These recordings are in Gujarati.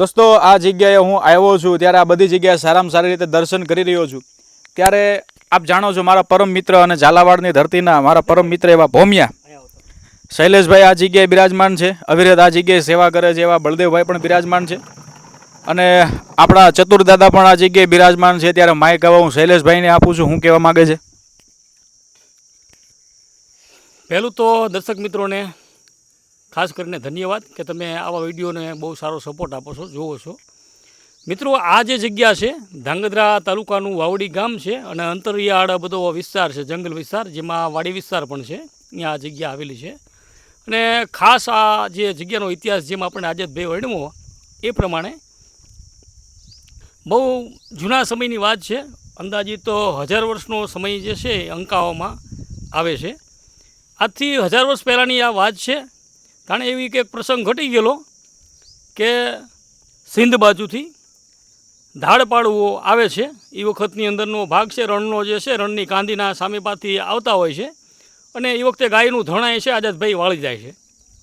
દોસ્તો, આ જગ્યાએ હું આવ્યો છું, ત્યારે આ બધી જગ્યાએ સારામાં સારી રીતે દર્શન કરી રહ્યો છું. ત્યારે આપ જાણો છો, મારા પરમ મિત્ર અને ઝાલાવાડની ધરતીના મારા પરમ મિત્ર એવા ભોમિયા. શૈલેષભાઈ આ જગ્યાએ બિરાજમાન છે, અવિરત આ જગ્યાએ સેવા કરે છે, એવા બળદેવભાઈ પણ બિરાજમાન છે. અને આપણા ચતુરદાદા પણ આ જગ્યાએ બિરાજમાન છે, ત્યારે માઇક હવે હું શૈલેષભાઈને આપું છું, શું કહેવા માગે છે? પહેલું તો દર્શક મિત્રોને ખાસ કરીને ધન્યવાદ કે તમે આવા વિડીયોને બહુ સારો સપોર્ટ આપો છો, જોવો છો. મિત્રો, આ જે જગ્યા છે, ધાંગધ્રા તાલુકાનું વાવડી ગામ છે અને અંતરિયાળ બધો વિસ્તાર છે, જંગલ વિસ્તાર, જેમાં વાડી વિસ્તાર પણ છે. અહીંયા આ જગ્યા આવેલી છે. અને ખાસ આ જે જગ્યાનો ઇતિહાસ જેમ આપણે આજતભાઈ વર્ણવો, એ પ્રમાણે બહુ જૂના સમયની વાત છે. અંદાજિત તો હજાર વર્ષનો સમય જે છે અંકાઓમાં આવે છે. આજથી હજાર વર્ષ પહેલાંની આ વાત છે. કારણ એવી કંઈક પ્રસંગ ઘટી ગયેલો કે સિંધ બાજુથી ધાડપાડવો આવે છે. એ વખતની અંદરનો ભાગ છે, રણનો જે છે, રણની કાંદીના સામે પાથી આવતા હોય છે અને એ વખતે ગાયનું ધણાય છે, આઝાદભાઈ વાળી જાય છે.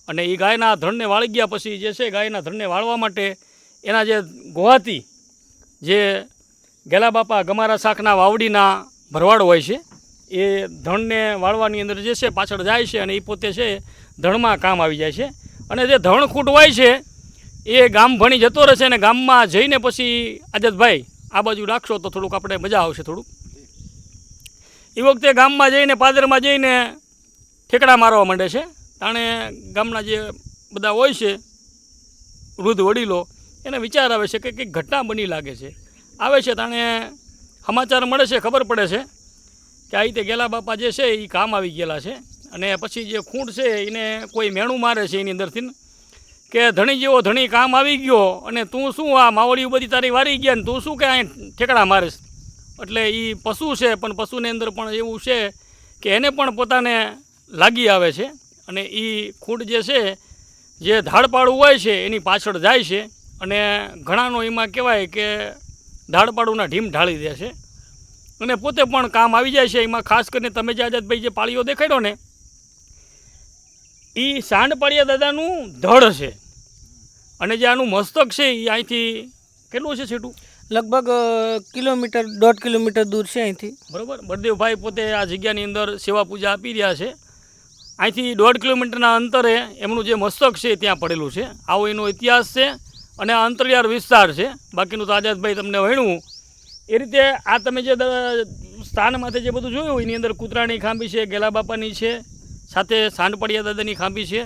અને એ ગાયના ધણને વાળી ગયા પછી જે છે, ગાયના ધણને વાળવા માટે એના જે ગોહાતી જે ગેલા બાપા ગમારા શાકના વાવડીના ભરવાડ હોય છે એ ધણને વાળવાની અંદર જે છે પાછળ જાય છે અને એ પોતે છે ધણમાં કામ આવી જાય છે. અને જે ધણ ખૂટવાય છે, એ ગામ ભણી જતો રહેશે અને ગામમાં જઈને પછી આઝાદભાઈ આ બાજુ રાખશો તો થોડુંક આપણે મજા આવશે થોડુંક. એ વખતે ગામમાં જઈને, પાદરમાં જઈને ઠેકડા મારવા માંડે છે. તાણે ગામના જે બધા હોય છે, વૃદ્ધ વડીલો, એને વિચાર આવે છે કે કંઈક ઘટના બની લાગે છે. આવે છે, તાણે સમાચાર મળે છે, ખબર પડે છે. કે આ રીતે ગેલા બાપા જે છે એ કામ આવી ગયેલા છે. અને પછી જે ખૂંટ છે એને કોઈ મેણું મારે છે એની અંદરથી કે ધણી જેવો ધણી કામ આવી ગયો અને તું શું આ માવડીઓ બધી તારી વારી ગયા ને તું શું કે અહીં ઠેકડા મારીશ એટલે એ પશુ છે પણ પશુની અંદર પણ એવું છે કે એને પણ પોતાને લાગી આવે છે. અને એ ખૂંટ જે છે, જે ધાડપાડું હોય છે એની પાછળ જાય છે. અને ઘણાનો એમાં કહેવાય કે ધાડપાડુંના ઢીમ ઢાળી દે છે. અને પોતે પણ કામ આવી જાય છે. એમાં ખાસ કરીને તમે જે આઝાદભાઈ જે પાળીઓ દેખાડ્યો ને એ સાંડપાળિયા દાદાનું ધડ છે. અને જે આનું મસ્તક છે એ અહીંથી કેટલું છે છેટું? લગભગ કિલોમીટર દોઢ કિલોમીટર દૂર છે અહીંથી. બરાબર. બળદેવભાઈ પોતે આ જગ્યાની અંદર સેવા પૂજા આપી રહ્યા છે. અહીંથી દોઢ કિલોમીટરના અંતરે એમનું જે મસ્તક છે ત્યાં પડેલું છે. આવો એનો ઇતિહાસ છે અને આ અંતરિયાળ વિસ્તાર છે. બાકીનું તો આઝાદભાઈ તમને વણ્યું એ રીતે આ તમે જે સ્થાનમાંથી સ્થાન માથે જે બધું જોયું, એની અંદર કૂતરાની ખાંભી છે, ગેલા બાપાની છે, સાથે સાંડપડિયા દાદાની ખાંભી છે.